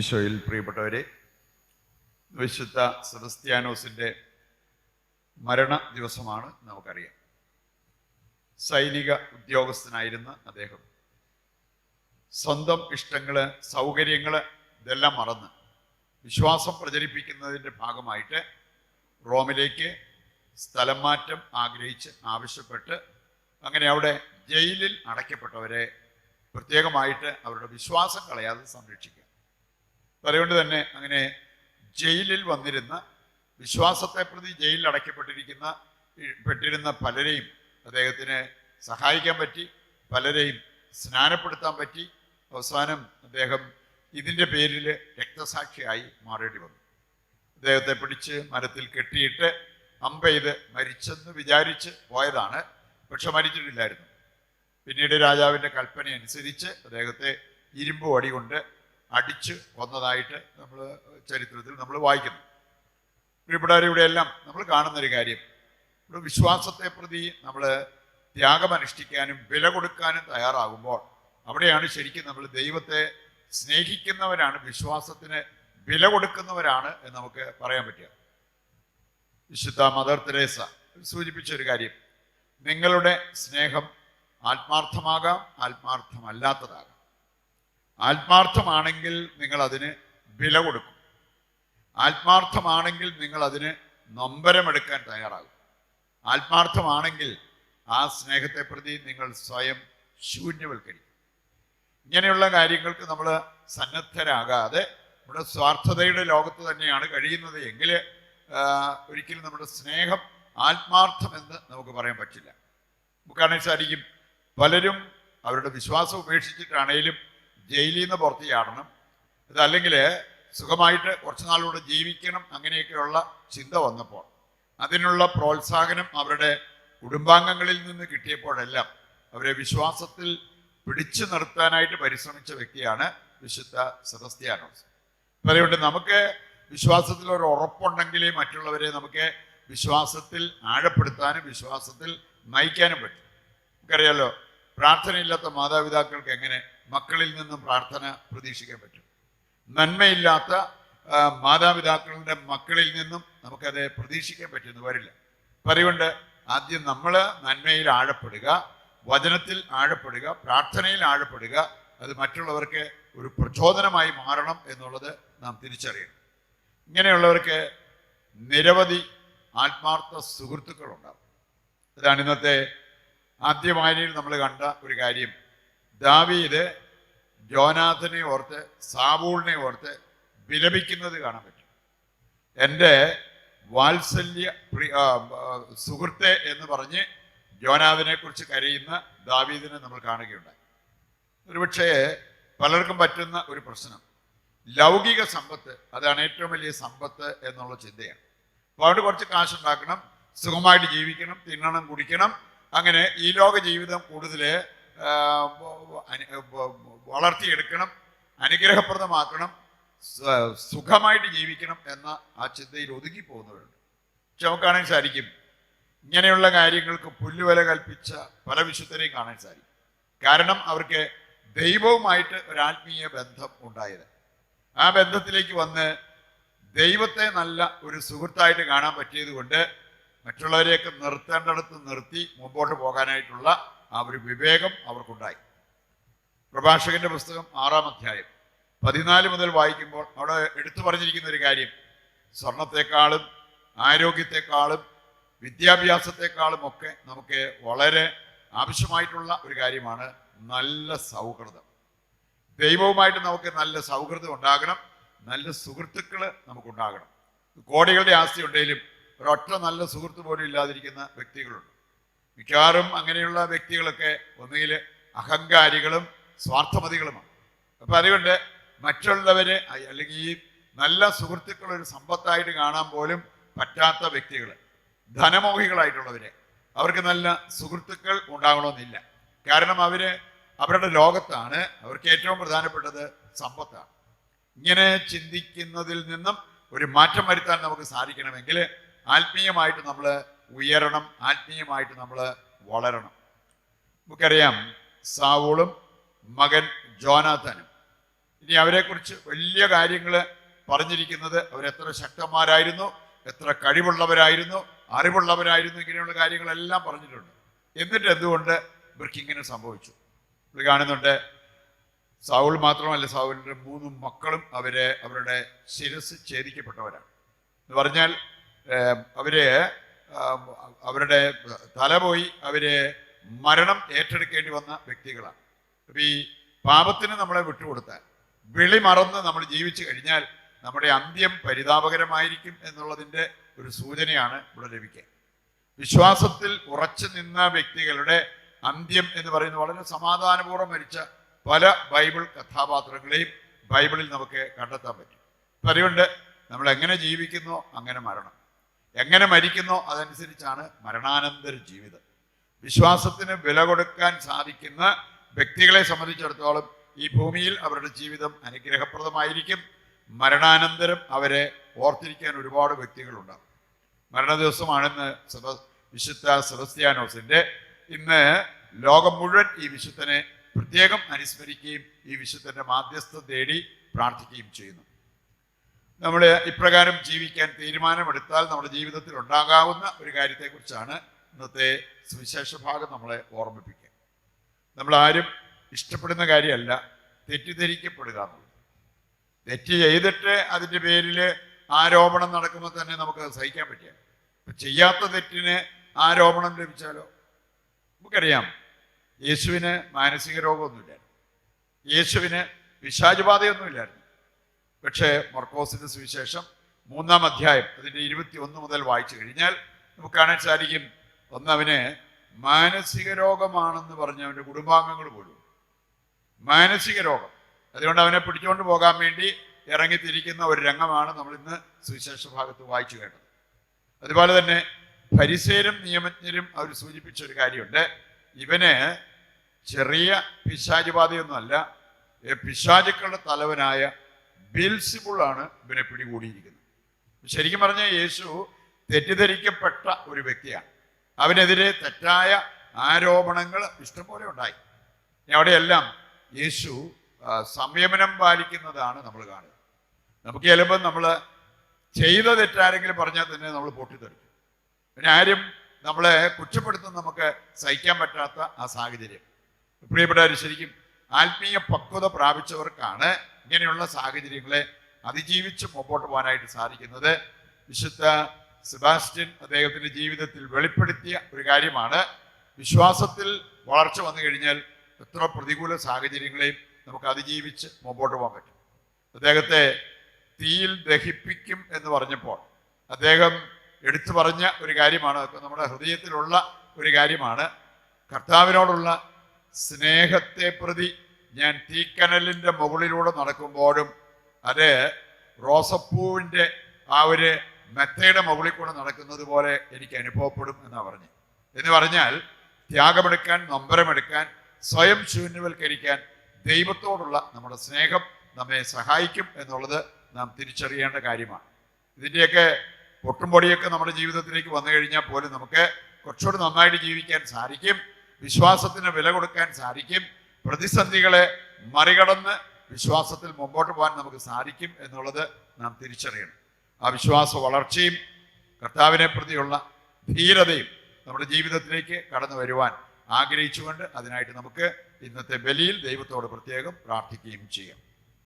ഈശോയിൽ പ്രിയപ്പെട്ടവരെ വിശുദ്ധ സെബസ്ത്യാനോസിന്റെ മരണ ദിവസമാണ് നമുക്കറിയാം. സൈനിക ഉദ്യോഗസ്ഥനായിരുന്ന അദ്ദേഹം സ്വന്തം ഇഷ്ടങ്ങൾ സൗകര്യങ്ങൾ ഇതെല്ലാം മറന്ന് വിശ്വാസം പ്രചരിപ്പിക്കുന്നതിന്റെ ഭാഗമായിട്ട് റോമിലേക്ക് സ്ഥലം മാറ്റം ആഗ്രഹിച്ച് ആവശ്യപ്പെട്ട് അങ്ങനെ അവിടെ ജയിലിൽ അടയ്ക്കപ്പെട്ടവരെ പ്രത്യേകമായിട്ട് അവരുടെ വിശ്വാസം കളയാതെ സംരക്ഷിക്കുക. അതുകൊണ്ട് തന്നെ അങ്ങനെ ജയിലിൽ വന്നിരുന്ന വിശ്വാസത്തെ പ്രതി ജയിലിൽ അടയ്ക്കപ്പെട്ടിരിക്കുന്ന പെട്ടിരുന്ന പലരെയും അദ്ദേഹത്തിന് സഹായിക്കാൻ പറ്റി പലരെയും സ്നാനപ്പെടുത്താൻ പറ്റി. അവസാനം അദ്ദേഹം ഇതിന്റെ പേരിൽ രക്തസാക്ഷിയായി മാറേണ്ടി വന്നു. അദ്ദേഹത്തെ പിടിച്ച് മരത്തിൽ കെട്ടിയിട്ട് അമ്പെയ്ത് മരിച്ചെന്ന് വിചാരിച്ച് പോയതാണ്. പക്ഷെ മരിച്ചിട്ടില്ലായിരുന്നു. പിന്നീട് രാജാവിന്റെ കൽപ്പന അനുസരിച്ച് അദ്ദേഹത്തെ ഇരുമ്പ് വടി കൊണ്ട് അടിച്ച് വന്നതായിട്ട് നമ്മൾ ചരിത്രത്തിൽ നമ്മൾ വായിക്കുന്നു. പ്രിയപ്പെട്ടവരെ എല്ലാം നമ്മൾ കാണുന്നൊരു കാര്യം. ഇവിടെ വിശ്വാസത്തെ പ്രതി നമ്മൾ ത്യാഗമനുഷ്ഠിക്കാനും വില കൊടുക്കാനും തയ്യാറാകുമ്പോൾ അവിടെയാണ് ശരിക്കും നമ്മൾ ദൈവത്തെ സ്നേഹിക്കുന്നവരാണ് വിശ്വാസത്തിന് വില കൊടുക്കുന്നവരാണ് എന്ന് നമുക്ക് പറയാൻ പറ്റുക. വിശുദ്ധ മദർ തെരേസ സൂചിപ്പിച്ച ഒരു കാര്യം. നിങ്ങളുടെ സ്നേഹം ആത്മാർത്ഥമാകാം ആത്മാർത്ഥമല്ലാത്തതാകാം. ആത്മാർത്ഥമാണെങ്കിൽ നിങ്ങൾ അതിന് വില കൊടുക്കും. ആത്മാർത്ഥമാണെങ്കിൽ നിങ്ങൾ അതിന് നൊമ്പരമെടുക്കാൻ തയ്യാറാകും. ആത്മാർത്ഥമാണെങ്കിൽ ആ സ്നേഹത്തെ പ്രതി നിങ്ങൾ സ്വയം ശൂന്യവൽക്കരിക്കും. ഇങ്ങനെയുള്ള കാര്യങ്ങൾക്ക് നമ്മൾ സന്നദ്ധരാകാതെ നമ്മുടെ സ്വാർത്ഥതയുടെ ലോകത്ത് തന്നെയാണ് കഴിയുന്നത് എങ്കിൽ ഒരിക്കലും നമ്മുടെ സ്നേഹം ആത്മാർത്ഥമെന്ന് നമുക്ക് പറയാൻ പറ്റില്ല. നമുക്കാണെങ്കിൽ സാധിക്കും പലരും അവരുടെ വിശ്വാസം ഉപേക്ഷിച്ചിട്ടാണേലും ജയിലിൽ നിന്ന് പുറത്ത് ചാടണം. അതല്ലെങ്കിൽ സുഖമായിട്ട് കുറച്ച് നാളുകൂടെ ജീവിക്കണം അങ്ങനെയൊക്കെയുള്ള ചിന്ത വന്നപ്പോൾ അതിനുള്ള പ്രോത്സാഹനം അവരുടെ കുടുംബാംഗങ്ങളിൽ നിന്ന് കിട്ടിയപ്പോഴെല്ലാം അവരെ വിശ്വാസത്തിൽ പിടിച്ചു നിർത്താനായിട്ട് പരിശ്രമിച്ച വ്യക്തിയാണ് വിശുദ്ധ സെബസ്ത്യാനോസ്. അപ്പൊ അതുകൊണ്ട് നമുക്ക് വിശ്വാസത്തിൽ ഒരു ഉറപ്പുണ്ടെങ്കിലേ മറ്റുള്ളവരെ നമുക്ക് വിശ്വാസത്തിൽ ആഴപ്പെടുത്താനും വിശ്വാസത്തിൽ നയിക്കാനും പറ്റും. നമുക്കറിയാലോ പ്രാർത്ഥനയില്ലാത്ത മാതാപിതാക്കൾക്ക് എങ്ങനെ മക്കളിൽ നിന്നും പ്രാർത്ഥന പ്രതീക്ഷിക്കാൻ പറ്റും. നന്മയില്ലാത്ത മാതാപിതാക്കളുടെ മക്കളിൽ നിന്നും നമുക്കത് പ്രതീക്ഷിക്കാൻ പറ്റുമെന്ന് വരില്ല. അപ്പം അതുകൊണ്ട് ആദ്യം നമ്മൾ നന്മയിൽ ആഴപ്പെടുക വചനത്തിൽ ആഴപ്പെടുക പ്രാർത്ഥനയിൽ ആഴപ്പെടുക അത് മറ്റുള്ളവർക്ക് ഒരു പ്രചോദനമായി മാറണം എന്നുള്ളത് നാം തിരിച്ചറിയണം. ഇങ്ങനെയുള്ളവർക്ക് നിരവധി ആത്മാർത്ഥ സുഹൃത്തുക്കളുണ്ടാവും. അതാണ് ഇന്നത്തെ ആദ്യമായ നമ്മൾ കണ്ട ഒരു കാര്യം. ദാവീദ് ജോനാഥനെ ഓർത്ത് സാബൂളിനെ ഓർത്ത് വിലപിക്കുന്നത് കാണാൻ പറ്റും. എന്റെ വാത്സല്യ സുഹൃത്തെ എന്ന് പറഞ്ഞ് ജോനാഥിനെ കുറിച്ച് കരയുന്ന ദാവീദിനെ നമ്മൾ കാണുകയുണ്ടായി. ഒരുപക്ഷേ പലർക്കും പറ്റുന്ന ഒരു പ്രശ്നം. ലൗകിക സമ്പത്ത് അതാണ് ഏറ്റവും വലിയ സമ്പത്ത് എന്നുള്ള ചിന്തയാണ്. അപ്പോൾ അവിടെ കുറച്ച് കാശുണ്ടാക്കണം സുഖമായിട്ട് ജീവിക്കണം തിന്നണം കുടിക്കണം. അങ്ങനെ ഈ ലോക ജീവിതം കൂടുതൽ വളർത്തിയെടുക്കണം അനുഗ്രഹപ്രദമാക്കണം സുഖമായിട്ട് ജീവിക്കണം എന്ന ആ ചിന്തയിൽ ഒതുങ്ങി പോകുന്നവരുണ്ട്. പക്ഷെ നമുക്ക് കാണാൻ സാധിക്കും ഇങ്ങനെയുള്ള കാര്യങ്ങൾക്ക് പുല്ലുവില കൽപ്പിച്ച പല വിശുദ്ധരെയും കാണാൻ സാധിക്കും. കാരണം അവർക്ക് ദൈവവുമായിട്ട് ഒരു ആത്മീയ ബന്ധം ഉണ്ടായത്. ആ ബന്ധത്തിലേക്ക് വന്ന് ദൈവത്തെ നല്ല ഒരു സുഹൃത്തായിട്ട് കാണാൻ പറ്റിയത് കൊണ്ട് മറ്റുള്ളവരെയൊക്കെ നിർത്തേണ്ടടുത്ത് നിർത്തി മുമ്പോട്ട് പോകാനായിട്ടുള്ള ആ ഒരു വിവേകം അവർക്കുണ്ടായി. പ്രഭാഷകന്റെ പുസ്തകം ആറാം അധ്യായം പതിനാല് മുതൽ വായിക്കുമ്പോൾ അവിടെ എടുത്തു പറഞ്ഞിരിക്കുന്ന ഒരു കാര്യം സ്വർണത്തെക്കാളും ആരോഗ്യത്തെക്കാളും വിദ്യാഭ്യാസത്തെക്കാളും ഒക്കെ നമുക്ക് വളരെ ആവശ്യമായിട്ടുള്ള ഒരു കാര്യമാണ് നല്ല സൗഹൃദം. ദൈവവുമായിട്ട് നമുക്ക് നല്ല സൗഹൃദം ഉണ്ടാകണം നല്ല സുഹൃത്തുക്കൾ നമുക്കുണ്ടാകണം. കോടികളുടെ ആസ്തി ഉണ്ടെങ്കിലും ഒരൊറ്റ നല്ല സുഹൃത്ത് പോലും ഇല്ലാതിരിക്കുന്ന വ്യക്തികളുണ്ട്. മിക്കവാറും അങ്ങനെയുള്ള വ്യക്തികളൊക്കെ ഒന്നുകിൽ അഹങ്കാരികളും സ്വാർത്ഥമതികളുമാണ്. അപ്പൊ അതുകൊണ്ട് മറ്റുള്ളവരെ അല്ലെങ്കിൽ ഈ നല്ല സുഹൃത്തുക്കൾ ഒരു സമ്പത്തായിട്ട് കാണാൻ പോലും പറ്റാത്ത വ്യക്തികൾ ധനമോഹികളായിട്ടുള്ളവരെ അവർക്ക് നല്ല സുഹൃത്തുക്കൾ ഉണ്ടാകണമെന്നില്ല. കാരണം അവർ അവരുടെ ലോകത്താണ് അവർക്ക് ഏറ്റവും പ്രധാനപ്പെട്ടത് സമ്പത്താണ്. ഇങ്ങനെ ചിന്തിക്കുന്നതിൽ നിന്നും ഒരു മാറ്റം വരുത്താൻ നമുക്ക് സാധിക്കണമെങ്കിൽ ആത്മീയമായിട്ട് നമ്മൾ ഉയരണം ആത്മീയമായിട്ട് നമ്മൾ വളരണം. നമുക്കറിയാം സാവൂളും മകൻ ജോനാഥനും. ഇനി അവരെക്കുറിച്ച് വലിയ കാര്യങ്ങൾ പറഞ്ഞിരിക്കുന്നത് അവരെത്ര ശക്തന്മാരായിരുന്നു എത്ര കഴിവുള്ളവരായിരുന്നു അറിവുള്ളവരായിരുന്നു ഇങ്ങനെയുള്ള കാര്യങ്ങളെല്ലാം പറഞ്ഞിട്ടുണ്ട്. എന്നിട്ട് എന്തുകൊണ്ട് ഇവർക്ക് ഇങ്ങനെ സംഭവിച്ചു? ഇത് കാണുന്നുണ്ട് സാവുൾ മാത്രമല്ല സാവുലിന്റെ മൂന്ന് മക്കളും അവരെ അവരുടെ ശിരസ് ഛേദിക്കപ്പെട്ടവരാണ്. എന്ന് പറഞ്ഞാൽ അവരെ അവരുടെ തല പോയി അവർ മരണം ഏറ്റെടുക്കേണ്ടി വന്ന വ്യക്തികളാണ്. അപ്പൊ ഈ പാപത്തിന് നമ്മളെ വിട്ടുകൊടുത്താൽ വിളി മറന്ന് നമ്മൾ ജീവിച്ചു കഴിഞ്ഞാൽ നമ്മുടെ അന്ത്യം പരിതാപകരമായിരിക്കും എന്നുള്ളതിന്റെ ഒരു സൂചനയാണ് ഇവിടെ ലഭിക്കുക. വിശ്വാസത്തിൽ ഉറച്ചു നിന്ന വ്യക്തികളുടെ അന്ത്യം എന്ന് പറയുന്നത് വളരെ സമാധാനപൂർവം മരിച്ച പല ബൈബിൾ കഥാപാത്രങ്ങളെയും ബൈബിളിൽ നമുക്ക് കണ്ടെത്താൻ പറ്റും. അതുകൊണ്ട് നമ്മൾ എങ്ങനെ ജീവിക്കുന്നോ? അങ്ങനെ മരണം. എങ്ങനെ മരിക്കുന്നോ അതനുസരിച്ചാണ് മരണാനന്തര ജീവിതം. വിശ്വാസത്തിന് വില കൊടുക്കാൻ സാധിക്കുന്ന വ്യക്തികളെ സംബന്ധിച്ചിടത്തോളം ഈ ഭൂമിയിൽ അവരുടെ ജീവിതം അനുഗ്രഹപ്രദമായിരിക്കും. മരണാനന്തരം അവരെ ഓർത്തിരിക്കാൻ ഒരുപാട് വ്യക്തികളുണ്ടാകും. മരണ ദിവസമാണെന്ന് വിശുദ്ധ സെബസ്ത്യാനോസിന്റെ ഇന്ന് ലോകം മുഴുവൻ ഈ വിശുദ്ധനെ പ്രത്യേകം അനുസ്മരിക്കുകയും ഈ വിശുദ്ധന്റെ മാധ്യസ്ഥം തേടി പ്രാർത്ഥിക്കുകയും ചെയ്യുന്നു. നമ്മൾ ഇപ്രകാരം ജീവിക്കാൻ തീരുമാനമെടുത്താൽ നമ്മുടെ ജീവിതത്തിൽ ഉണ്ടാകാവുന്ന ഒരു കാര്യത്തെക്കുറിച്ചാണ് ഇന്നത്തെ സുവിശേഷ ഭാഗം നമ്മളെ ഓർമ്മിപ്പിക്കുക. നമ്മൾ ആരും ഇഷ്ടപ്പെടുന്ന കാര്യമല്ല തെറ്റിദ്ധരിക്കപ്പെടുക എന്നുള്ളത്. തെറ്റ് ചെയ്തിട്ട് അതിന്റെ പേരിൽ ആരോപണം നടക്കുമ്പോൾ തന്നെ നമുക്ക് സഹിക്കാൻ ഇപ്പൊ ചെയ്യാത്ത തെറ്റിന് ആരോപണം ലഭിച്ചാലോ? നമുക്കറിയാം യേശുവിന് മാനസിക രോഗമൊന്നുമില്ലായിരുന്നു. യേശുവിന് പിശാചുബാധയൊന്നുമില്ലായിരുന്നു. പക്ഷേ മർക്കോസിന്റെ സുവിശേഷം മൂന്നാം അധ്യായം അതിന്റെ ഇരുപത്തി ഒന്ന് മുതൽ വായിച്ചു കഴിഞ്ഞാൽ നമുക്ക് കാണാൻ സാധിക്കും ഒന്നവന് മാനസിക രോഗമാണെന്ന് പറഞ്ഞ അവന്റെ കുടുംബാംഗങ്ങൾ പോലും. മാനസിക രോഗം. അതുകൊണ്ട് അവനെ പിടിച്ചുകൊണ്ട് പോകാൻ വേണ്ടി ഇറങ്ങിത്തിരിക്കുന്ന ഒരു രംഗമാണ് നമ്മൾ ഇന്ന് സുവിശേഷ ഭാഗത്ത് വായിച്ചു കേട്ടത്. അതുപോലെ തന്നെ പരിസേരും നിയമജ്ഞരും അവർ സൂചിപ്പിച്ച ഒരു കാര്യമുണ്ട്. ഇവന് ചെറിയ പിശാചുബാധയൊന്നുമല്ല പിശാചുക്കളുടെ തലവനായ ബിൽസിബിളാണ് ഇവനെ പിടികൂടിയിരിക്കുന്നത്. ശരിക്കും പറഞ്ഞാൽ യേശു തെറ്റിദ്ധരിക്കപ്പെട്ട ഒരു വ്യക്തിയാണ്. അവനെതിരെ തെറ്റായ ആരോപണങ്ങൾ ഇഷ്ടംപോലെ ഉണ്ടായി. അവിടെയെല്ലാം യേശു സംയമനം പാലിക്കുന്നതാണ് നമ്മൾ കാണുന്നത്. നമുക്ക് ചിലപ്പോൾ നമ്മൾ ചെയ്ത തെറ്റാരെങ്കിലും പറഞ്ഞാൽ തന്നെ നമ്മൾ പൊട്ടിത്തെറിക്കും. പിന്നെ ആരും നമ്മളെ കുറ്റപ്പെടുത്തുന്ന നമുക്ക് സഹിക്കാൻ പറ്റാത്ത ആ സാഹചര്യം. പ്രിയപ്പെട്ടവർ ശരിക്കും ആത്മീയ പക്വത പ്രാപിച്ചവർക്കാണ് ഇങ്ങനെയുള്ള സാഹചര്യങ്ങളെ അതിജീവിച്ച് മുമ്പോട്ട് പോകാനായിട്ട് സാധിക്കുന്നത് വിശുദ്ധ സെബാസ്റ്റ്യൻ അദ്ദേഹത്തിന്റെ ജീവിതത്തിൽ വെളിപ്പെടുത്തിയ ഒരു കാര്യമാണ്. വിശ്വാസത്തിൽ വളർച്ച വന്നു കഴിഞ്ഞാൽ എത്ര പ്രതികൂല സാഹചര്യങ്ങളെയും നമുക്ക് അതിജീവിച്ച് മുമ്പോട്ട് പോകാൻ പറ്റും. അദ്ദേഹത്തെ തീയിൽ ദഹിപ്പിക്കും എന്ന് പറഞ്ഞപ്പോൾ അദ്ദേഹം എടുത്തു പറഞ്ഞ ഒരു കാര്യമാണ്. നമ്മുടെ ഹൃദയത്തിലുള്ള ഒരു കാര്യമാണ്. കർത്താവിനോടുള്ള സ്നേഹത്തെ പ്രതി ഞാൻ തീക്കനലിന്റെ മുകളിലൂടെ നടക്കുമ്പോഴും അത് റോസപ്പൂവിന്റെ ആ ഒരു മെത്തയുടെ മുകളിൽ കൂടെ നടക്കുന്നത് പോലെ എനിക്ക് അനുഭവപ്പെടും എന്നാ പറഞ്ഞു എന്ന് പറഞ്ഞാൽ ത്യാഗമെടുക്കാൻ നമ്പരമെടുക്കാൻ സ്വയം ശൂന്യവൽക്കരിക്കാൻ ദൈവത്തോടുള്ള നമ്മുടെ സ്നേഹം നമ്മെ സഹായിക്കും എന്നുള്ളത് നാം തിരിച്ചറിയേണ്ട കാര്യമാണ്. ഇതിന്റെയൊക്കെ പൊട്ടും പൊടിയൊക്കെ നമ്മുടെ ജീവിതത്തിലേക്ക് വന്നു കഴിഞ്ഞാൽ പോലും നമുക്ക് കുറച്ചുകൂടി നന്നായിട്ട് ജീവിക്കാൻ സാധിക്കും. വിശ്വാസത്തിന് വില കൊടുക്കാൻ സാധിക്കും. പ്രതിസന്ധികളെ മറികടന്ന് വിശ്വാസത്തിൽ മുമ്പോട്ട് പോകാൻ നമുക്ക് സാധിക്കും എന്നുള്ളത് നാം തിരിച്ചറിയണം. ആ വിശ്വാസ വളർച്ചയും കർത്താവിനെ പ്രതിയുള്ള ധീരതയും നമ്മുടെ ജീവിതത്തിലേക്ക് കടന്നു വരുവാൻ ആഗ്രഹിച്ചുകൊണ്ട് അതിനായിട്ട് നമുക്ക് ഇന്നത്തെ ബലിയിൽ ദൈവത്തോട് പ്രത്യേകം പ്രാർത്ഥിക്കുകയും ചെയ്യാം.